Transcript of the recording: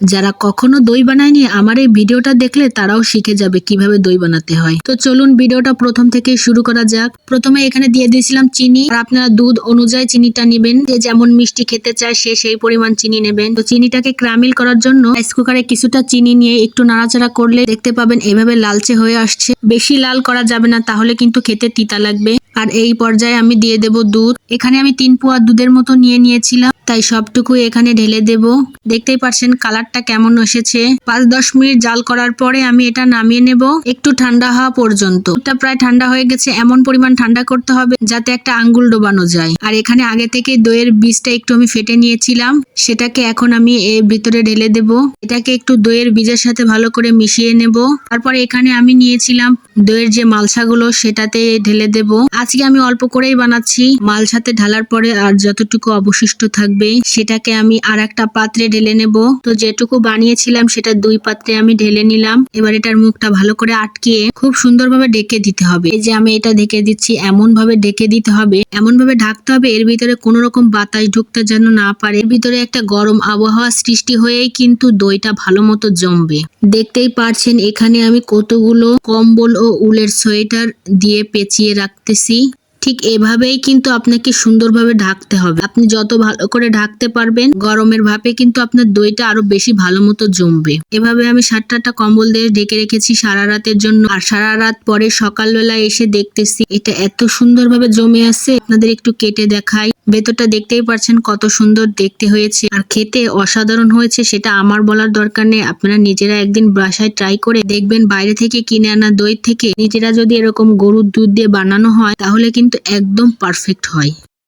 যারা কখনো দই বানায়নি, আমার এই ভিডিওটা দেখলে তারাও শিখে যাবে কীভাবে দই বানাতে হয়। তো চলুন ভিডিওটা প্রথম থেকে শুরু করা যাক। প্রথমে এখানে দিয়ে দিয়েছিলাম চিনি। আর আপনারা দুধ অনুযায়ী চিনিটা নেবেন। যে যেমন মিষ্টি খেতে চায়, সে সেই পরিমাণ চিনি নেবেন। তো চিনিটাকে ক্রামিল করার জন্য রাইস কুকারে কিছুটা চিনি নিয়ে একটু নাড়াচাড়া করলে দেখতে পাবেন এভাবে লালচে হয়ে আসছে। বেশি লাল করা যাবে না, তাহলে কিন্তু খেতে তিতা লাগবে। আর এই পর্যায়ে আমি দিয়ে দেব দুধ। এখানে আমি তিন পোয়া দুধের মতো নিয়ে নিয়েছিলাম, তাই সবটুকু এখানে ঢেলে দেব। দেখতেই পাচ্ছেন কালারটা কেমন এসেছে। পাঁচ দশ মিনিট জাল করার পরে আমি এটা নামিয়ে নেব, একটু ঠান্ডা হওয়া পর্যন্ত। এটা প্রায় ঠান্ডা হয়ে গেছে, এমন পরিমাণ ঠান্ডা করতে হবে যাতে একটা আঙ্গুল ডোবানো যায়। আর এখানে আগে থেকে দইয়ের বীজটা একটু আমি ফেটে নিয়েছিলাম, সেটাকে এখন আমি এর ভিতরে ঢেলে দেব। এটাকে একটু দইয়ের বীজের সাথে ভালো করে মিশিয়ে নেব। তারপরে এখানে আমি নিয়েছিলাম দইয়ের যে মালসাগুলো, সেটাতে ঢেলে দেব। আজকে আমি অল্প করেই বানাচ্ছি। মাল সাথে ঢালার পরে আর যতটুকু অবশিষ্ট থাকবে, সেটাকে আমি আর একটা পাত্রে ঢেলে নেব। তো যেটুকু বানিয়েছিলাম, সেটা দুই পাত্রে আমি ঢেলে নিলাম। এবার এটার মুখটা ভালো করে আটকিয়ে খুব সুন্দরভাবে ডেকে দিতে হবে। এই যে আমি এটা ঢেকে দিচ্ছি এমন ভাবে ডেকে দিতে হবে এমন ভাবে ঢাকতে হবে এর ভিতরে কোনো রকম বাতাস ঢুকতে যেন না পারে। এর ভিতরে একটা গরম আবহাওয়া সৃষ্টি হয়েই কিন্তু দইটা ভালো মতো জমবে। দেখতেই পারছেন, এখানে আমি কতগুলো কম্বল ও উলের সোয়েটার দিয়ে পেঁচিয়ে রাখতেছি। sih. ঠিক এভাবেই কিন্তু আপনাকে সুন্দরভাবে ঢাকতে হবে। আপনি যত ভালো করে ঢাকতে পারবেন, গরমের ভাপে কিন্তু আপনার দইটা আরও বেশি ভালো মতো জমবে। এভাবে আমি সাতটা কম্বল দিয়ে ঢেকে রেখেছি সারা রাতের জন্য। আর সারা রাত পরে সকালবেলা এসে দেখতেছি, এটা এত সুন্দরভাবে জমে আছে। আপনাদের একটু কেটে দেখাই। ভেতরটা দেখতেই পারছেন কত সুন্দর দেখতে হয়েছে। আর খেতে অসাধারণ হয়েছে, সেটা আমার বলার দরকার নেই। আপনারা নিজেরা একদিন বাসায় ট্রাই করে দেখবেন বাইরে থেকে কিনে আনা দই থেকে। নিজেরা যদি এরকম গরুর দুধ দিয়ে বানানো হয়, তাহলে কিন্তু একদম পারফেক্ট হয়।